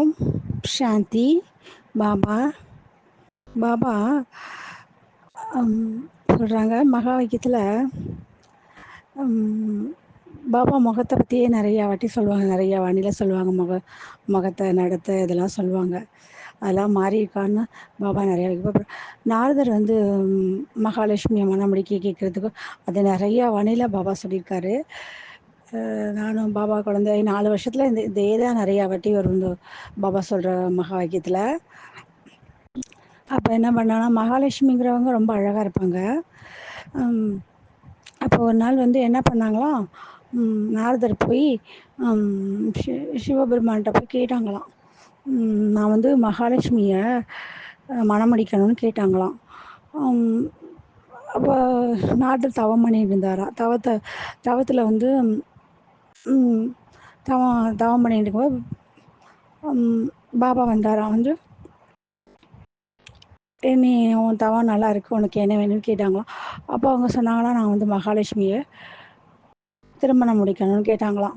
ஓம் சாந்தி. பாபா பாபா சொல்கிறாங்க மகா வைக்கியத்தில் பாபா முகத்தை பற்றியே நிறையா வாட்டி சொல்லுவாங்க நிறையா வானிலை சொல்லுவாங்க முக முகத்தை நடத்த இதெல்லாம் சொல்லுவாங்க. அதெல்லாம் மாறி இருக்கான்னு பாபா நிறையா இப்போ நாரதர் வந்து மகாலட்சுமி மனமுடிக்கி கேட்குறதுக்கு அது நிறையா வானிலை பாபா சொல்லியிருக்காரு. நானும் பாபா குழந்தை நாலு வருஷத்தில் இந்த இதே தான் நிறையா வாட்டி வரும் பாபா சொல்கிற மகா வாக்கியத்தில். அப்போ என்ன பண்ணான்னா மகாலட்சுமிங்கிறவங்க ரொம்ப அழகாக இருப்பாங்க. அப்போ ஒரு நாள் வந்து என்ன பண்ணாங்களாம் நாரதர் போய் ஷி சிவபெருமான்கிட்ட போய் கேட்டாங்களாம். நான் வந்து மகாலட்சுமியை மணமடிக்கணும்னு கேட்டாங்களாம். அப்போ நாரதர் தவம் பண்ணிட்டு இருந்தாராம் தவத்தை தவத்தில் வந்து தவம் தவம் பண்ணிட்டு இருக்கும்போது பாபா வந்தாராம் வந்து? நீ உன் தவம் நல்லா இருக்கு உனக்கு என்ன வேணும்னு கேட்டாங்களாம் அப்போ அவங்க சொன்னாங்களாம் நான் வந்து மகாலட்சுமியை திருமணம் முடிக்கணும்னு கேட்டாங்களாம்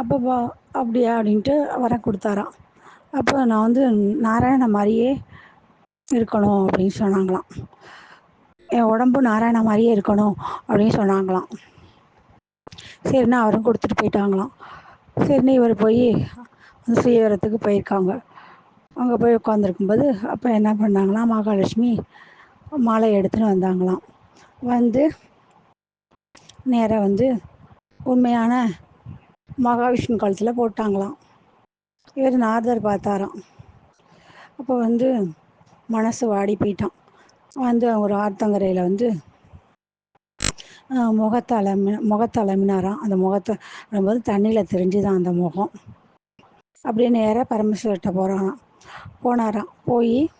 அப்போ பா அப்படியா அப்படின்ட்டு வர கொடுத்தாராம் அப்போ நான் வந்து நாராயண மாதிரியே இருக்கணும் அப்படின்னு சொன்னாங்களாம். என் உடம்பு நாராயண மாதிரியே இருக்கணும் அப்படின்னு சொன்னாங்களாம். சரின்னு அவரும் கொடுத்துட்டு போயிட்டாங்களாம். சரின்னு இவர் போய் அந்த சுயவரத்துக்கு போயிருக்காங்க. அங்கே போய் உட்காந்துருக்கும்போது அப்போ என்ன பண்ணாங்களாம் மகாலட்சுமி மாலை எடுத்துன்னு வந்தாங்களாம். வந்து நேராக வந்து உண்மையான மகாவிஷ்ணு காலத்தில் போட்டாங்களாம். இவர் நாரதர் பார்த்தாராம். அப்போ வந்து மனசு வாடி போயிட்டான். வந்து ஒரு ஆர்த்தங்கரையில் வந்து முகத்தை அலமி முகத்தை அலமினாராம் அந்த முகத்தை வரும்போது தண்ணியில் தெரிஞ்சுதான் அந்த முகம். அப்படியே நேராக பரமேஸ்வர்கிட்ட போகிறாராம் போனாராம். போய்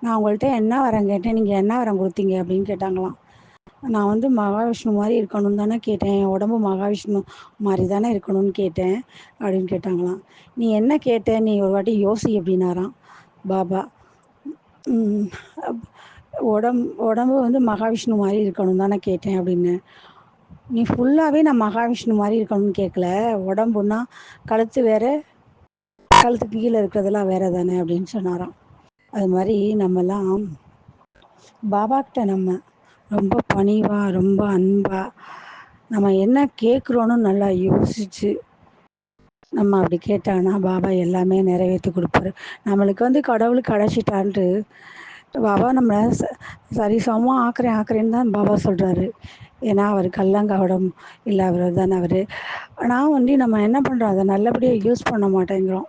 நான் உங்கள்கிட்ட என்ன வரம் கேட்டேன்? நீங்கள் என்ன வரம் கொடுத்தீங்க? அப்படின்னு கேட்டாங்களாம். நான் வந்து மகாவிஷ்ணு மாதிரி இருக்கணும்னு தானே கேட்டேன். என் உடம்பு மகாவிஷ்ணு மாதிரி தானே இருக்கணும்னு கேட்டேன். அப்படின்னு கேட்டாங்களாம். நீ என்ன கேட்ட? நீ ஒரு வாட்டி யோசி அப்படின்னாராம். பாபா உடம் உடம்பு வந்து மகாவிஷ்ணு மாதிரி இருக்கணும் தானே கேட்டேன் அப்படின்னு. நீ ஃபுல்லாகவே நான் மகாவிஷ்ணு மாதிரி இருக்கணும்னு கேட்கல உடம்புன்னா கழுத்து வேற கழுத்துக்கு கீழே இருக்கிறதெல்லாம் வேற தானே அப்படின்னு சொன்னாராம். அது மாதிரி நம்மலாம் பாபாக்கிட்ட நம்ம ரொம்ப பணிவாக ரொம்ப அன்பாக நம்ம என்ன கேட்குறோன்னு நல்லா யோசித்து நம்ம அப்படி கேட்டானா பாபா எல்லாமே நிறைவேற்றி கொடுப்பாரு. நம்மளுக்கு வந்து கடவுள் கிடச்சிட்டான்ட்டு பாபா நம்மளை ச சரி சமமாக ஆக்குறேன் ஆக்குறேன்னு தான் பாபா சொல்கிறாரு ஏன்னா அவர் கல்லங்கவடம் இல்லாதவர் தானே அவர். ஆனால் வந்து நம்ம என்ன பண்ணுறோம் அதை நல்லபடியாக யூஸ் பண்ண மாட்டேங்கிறோம்.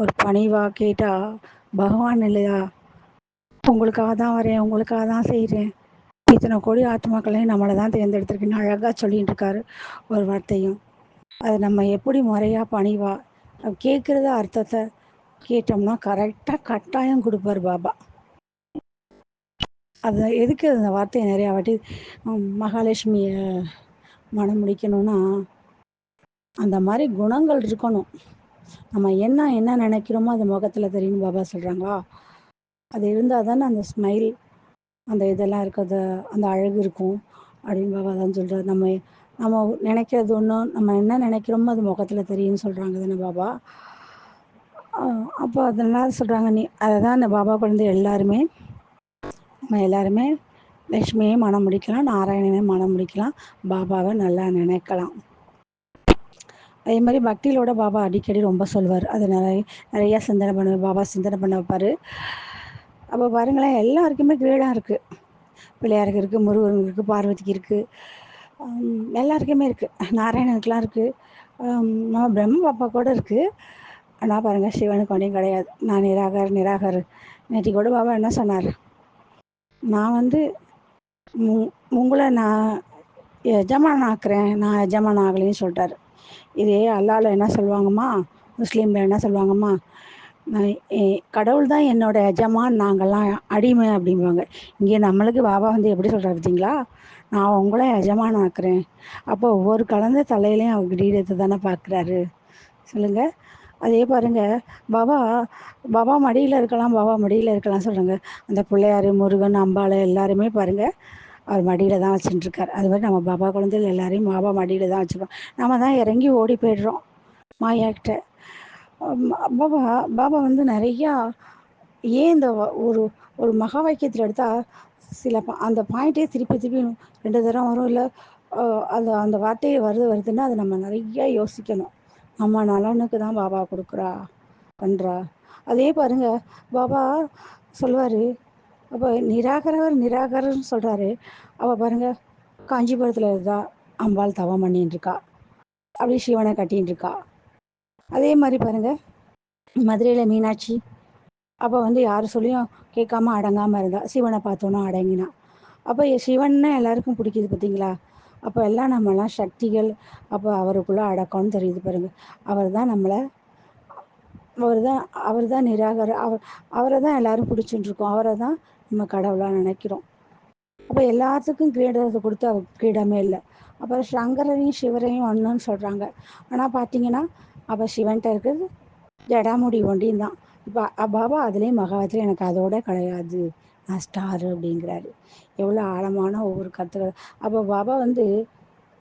ஒரு பணிவாக கேட்டால் பகவான் இல்லையா? உங்களுக்காக தான் வரேன் உங்களுக்காக தான் செய்கிறேன் இத்தனை கோடி ஆத்மாக்களையும் நம்மளை தான் தேர்ந்தெடுத்திருக்குன்னு அழகாக சொல்லிட்டு இருக்காரு ஒரு வார்த்தையும். அதை நம்ம எப்படி முறையாக பணிவாக கேட்குறத அர்த்தத்தை கேட்டோம்னா கரெக்டாக கட்டாயம் கொடுப்பார் பாபா. அது எதுக்கு அந்த வார்த்தையை நிறையா வாட்டி மகாலட்சுமியை மனம் முடிக்கணும்னா அந்த மாதிரி குணங்கள் இருக்கணும். நம்ம என்ன என்ன நினைக்கிறோமோ அந்த முகத்தில் தெரியும் பாபா சொல்கிறாங்களா அது இருந்தால் தானே அந்த ஸ்மைல் அந்த இதெல்லாம் இருக்கிறது அந்த அழகு இருக்கும் அப்படின்னு பாபா தான் சொல்கிறார் நம்ம நம்ம நினைக்கிறது ஒன்றும் நம்ம என்ன நினைக்கிறோமோ அது முகத்தில் தெரியும்னு சொல்கிறாங்க தானே பாபா. அப்போ அதெல்லாம் சொல்கிறாங்க நீ அதை தான் அந்த பாபா குழந்தை எல்லாருமே நம்ம எல்லாருமே லக்ஷ்மியை மனம் முடிக்கலாம் நாராயணனை மனம் முடிக்கலாம் பாபாவை நல்லா நினைக்கலாம். அதே மாதிரி பக்தியிலோட பாபா அடிக்கடி ரொம்ப சொல்வார். அது நிறைய நிறையா சிந்தனை பண்ணுவார் பாபா சிந்தனை பண்ண வைப்பார். அப்போ பாருங்களேன் எல்லாருக்குமே கிரேடாக இருக்குது பிள்ளையாருக்கு இருக்குது முருகனுக்கு இருக்குது பார்வதிக்கு இருக்குது எல்லாருக்குமே இருக்குது நாராயணனுக்குலாம் இருக்குது நம்ம பிரம்ம பாப்பா கூட இருக்குது ஆனால் பாருங்கள் சிவனுக்கு ஒன்றையும் கிடையாது. நான் நிராகர் நிராகர். நேற்று கூட பாபா என்ன சொன்னார்? நான் வந்து உங்களை நான் எஜமான் ஆக்குறேன். நான் எஜமான் ஆகலைன்னு சொல்லிட்டாரு. இதே அல்லாவில் என்ன சொல்லுவாங்கம்மா? முஸ்லீமில் என்ன சொல்லுவாங்கம்மா? கடவுள் தான் என்னோட எஜமான். நாங்கள்லாம் அடிமை அப்படிம்பாங்க. இங்கே நம்மளுக்கு பாபா வந்து எப்படி சொல்கிறார் பார்த்தீங்களா? நான் உங்களை எஜமானம் ஆக்குறேன் அப்போ ஒவ்வொரு கலந்த தலையிலையும் அவர் கிரீடத்தை தானே பார்க்குறாரு சொல்லுங்கள் அதே பாருங்க. பாபா பாபா மடியில் இருக்கலாம் பாபா மடியில் இருக்கலாம் சொல்கிறாங்க அந்த பிள்ளையார் முருகன் அம்பாள் எல்லாருமே பாருங்கள் அவர் மடியில் தான் வச்சுட்டுருக்கார். அது மாதிரி நம்ம பாபா குழந்தைகள் எல்லாரையும் பாபா மடியில் தான் வச்சுருக்கோம் நம்ம தான் இறங்கி ஓடி போயிடுறோம். மாயாக்கிட்ட பாபா பாபா வந்து நிறையா ஏன் இந்த ஒரு ஒரு மகா வாக்கியத்தில் எடுத்தால் சில அந்த பாயிண்ட்டே திருப்பி திருப்பி ரெண்டு தரம் வரும். இல்லை அந்த அந்த வார்த்தையை வருது வருதுன்னா அதை நம்ம நிறையா யோசிக்கணும். நம்ம நலனுக்கு தான் பாபா கொடுக்குறா பண்ணுறா அதே பாருங்க பாபா சொல்லுவாரு அப்போ நிராகரவர் நிராகரர்னு சொல்கிறாரு அவள் பாருங்க காஞ்சிபுரத்தில் இருந்தால் அம்பாள் தவம் பண்ணின்னு இருக்கா அப்படி சிவனை கட்டின்னு இருக்கா அதே மாதிரி பாருங்க மதுரையில் மீனாட்சி அப்ப வந்து யாரு சொல்லியும் கேட்காம அடங்காம இருந்தா சிவனை பார்த்தோன்னா அடங்கினா. அப்ப சிவன்னா எல்லாருக்கும் பிடிக்குது பார்த்தீங்களா அப்ப எல்லாம் நம்மல்லாம் சக்திகள் அப்போ அவருக்குள்ள அடக்கம்னு தெரியுது பாருங்க. அவர் தான் நம்மள அவர் தான் அவர் தான் நிராகர அவர் அவரை தான் எல்லாரும் பிடிச்சுட்டு இருக்கோம் அவரை தான் நம்ம கடவுளா நினைக்கிறோம். அப்போ எல்லாத்துக்கும் கிரீடத்தை கொடுத்து அவர் கிரீடமே இல்லை. அப்புறம் சங்கரையும் சிவரையும் ஒன்றுன்னு சொல்கிறாங்க ஆனால் பார்த்தீங்கன்னா அப்போ சிவன்கிட்ட இருக்கிறது ஜடாமுடி ஒண்டியும் தான் இப்போ பாபா அதுலேயும் மகாவத்தில் எனக்கு அதோட கிடையாது. நான் ஸ்டாரு அப்படிங்கிறாரு. எவ்வளோ ஆழமான ஒவ்வொரு கருத்துக்கள். அப்போ பாபா வந்து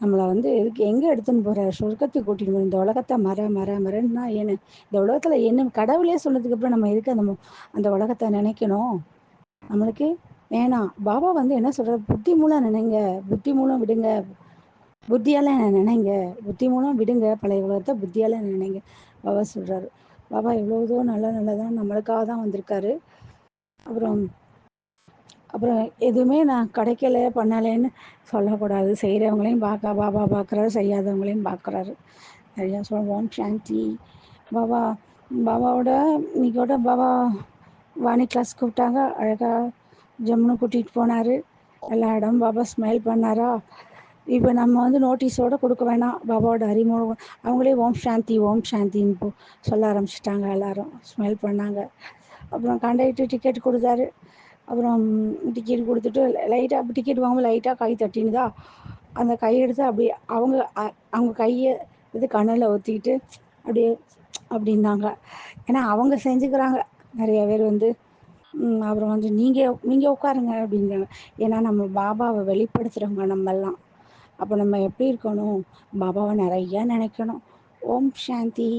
நம்மளை வந்து எதுக்கு எங்கே எடுத்துன்னு போகிறார் சொர்க்கத்துக்கு கூட்டிகிட்டு போகிற இந்த உலகத்தை மர மர மரன்னா என்ன? இந்த உலகத்தில் என்ன கடவுளே சொன்னதுக்கப்புறம் நம்ம எதுக்கு அந்த அந்த உலகத்தை நினைக்கணும்? நம்மளுக்கு வேணாம். பாபா வந்து என்ன சொல்கிறார் புத்தி மூலம் நினைங்க. புத்தி மூலம் விடுங்க. புத்தியால் நினைங்க. புத்தி மூலம் விடுங்க. பழைய உலகத்தை புத்தியால் நினைங்க. பாபா சொல்கிறாரு பாபா எவ்வளோதோ நல்ல நல்லதான் நம்மளுக்காக தான் வந்திருக்காரு. அப்புறம் அப்புறம் எதுவுமே நான் கிடைக்கல பண்ணலைன்னு சொல்லக்கூடாது. செய்கிறவங்களையும் பார்க்க பாபா பார்க்குறாரு செய்யாதவங்களையும் பார்க்குறாரு நிறையா சொல்லுவோம். சாந்தி பாபா பாபாவோட இன்னைக்கோட பாபா வாணி கிளாஸ் கூப்பிட்டாங்க. அழகாக ஜம்முன்னு கூட்டிகிட்டு போனார். எல்லா இடம் பாபா ஸ்மைல் பண்ணாரா? இப்போ நம்ம வந்து நோட்டீஸோடு கொடுக்க வேணாம். பாபாவோட அறிமுகம் அவங்களே ஓம் சாந்தி ஓம் சாந்தின்னு சொல்ல ஆரம்பிச்சிட்டாங்க எல்லாரும். ஸ்மெல் பண்ணாங்க. அப்புறம் கண்டக்டர் டிக்கெட் கொடுத்தாரு. அப்புறம் டிக்கெட் கொடுத்துட்டு லைட்டாக டிக்கெட் வாங்கும்போது லைட்டாக கை தட்டினுதா? அந்த கையெடுத்து அப்படியே அவங்க அவங்க கையை இது கண்ணில் ஒத்திக்கிட்டு அப்படியே அப்படின்னாங்க. ஏன்னா அவங்க செஞ்சுக்கிறாங்க. நிறைய பேர் வந்து அப்புறம் வந்து நீங்கள் நீங்கள் உட்காருங்க அப்படிங்கிறாங்க ஏன்னா நம்ம பாபாவை வெளிப்படுத்துகிறவங்க நம்மெல்லாம். அப்போ நம்ம எப்படி இருக்கணும்? பாபாவை நிறையா நினைக்கணும். ஓம் சாந்தி.